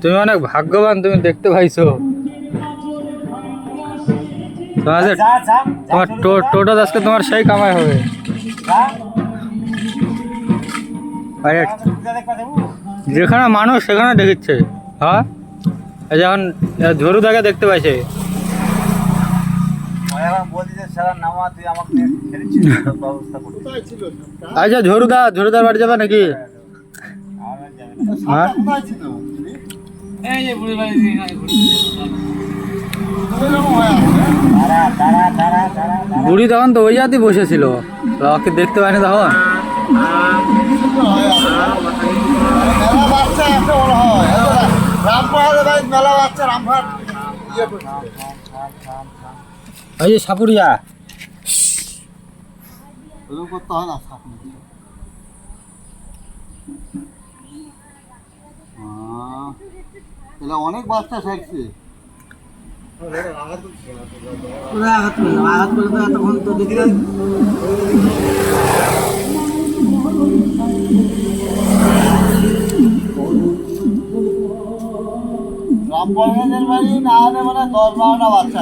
তুমি অনেক ভাগ্যবান তুমি দেখতে পাইছো তোমার টোটো আজকে তোমার সেই কামাই হবে যেখানে মানুষ সেখানে দেখিচ্ছে হ্যাঁ যখন ঝরু দেখতে পাইছে আচ্ছা ঝরুদা ঝরুদার বাড়ি যাবে নাকি? আমার যাবে না হ্যাঁ বুড়ি তখন তো ওই জাতি বসেছিল। ওকে দেখতে পাইনি তখন? হয়। ভাই মেলা বাচ্চা ইয়ে করছে। এই সাপুরিয়া। অনেক বাচ্চা ছাড়ছে বাড়ি না হলে মানে দশ বারোটা বাচ্চা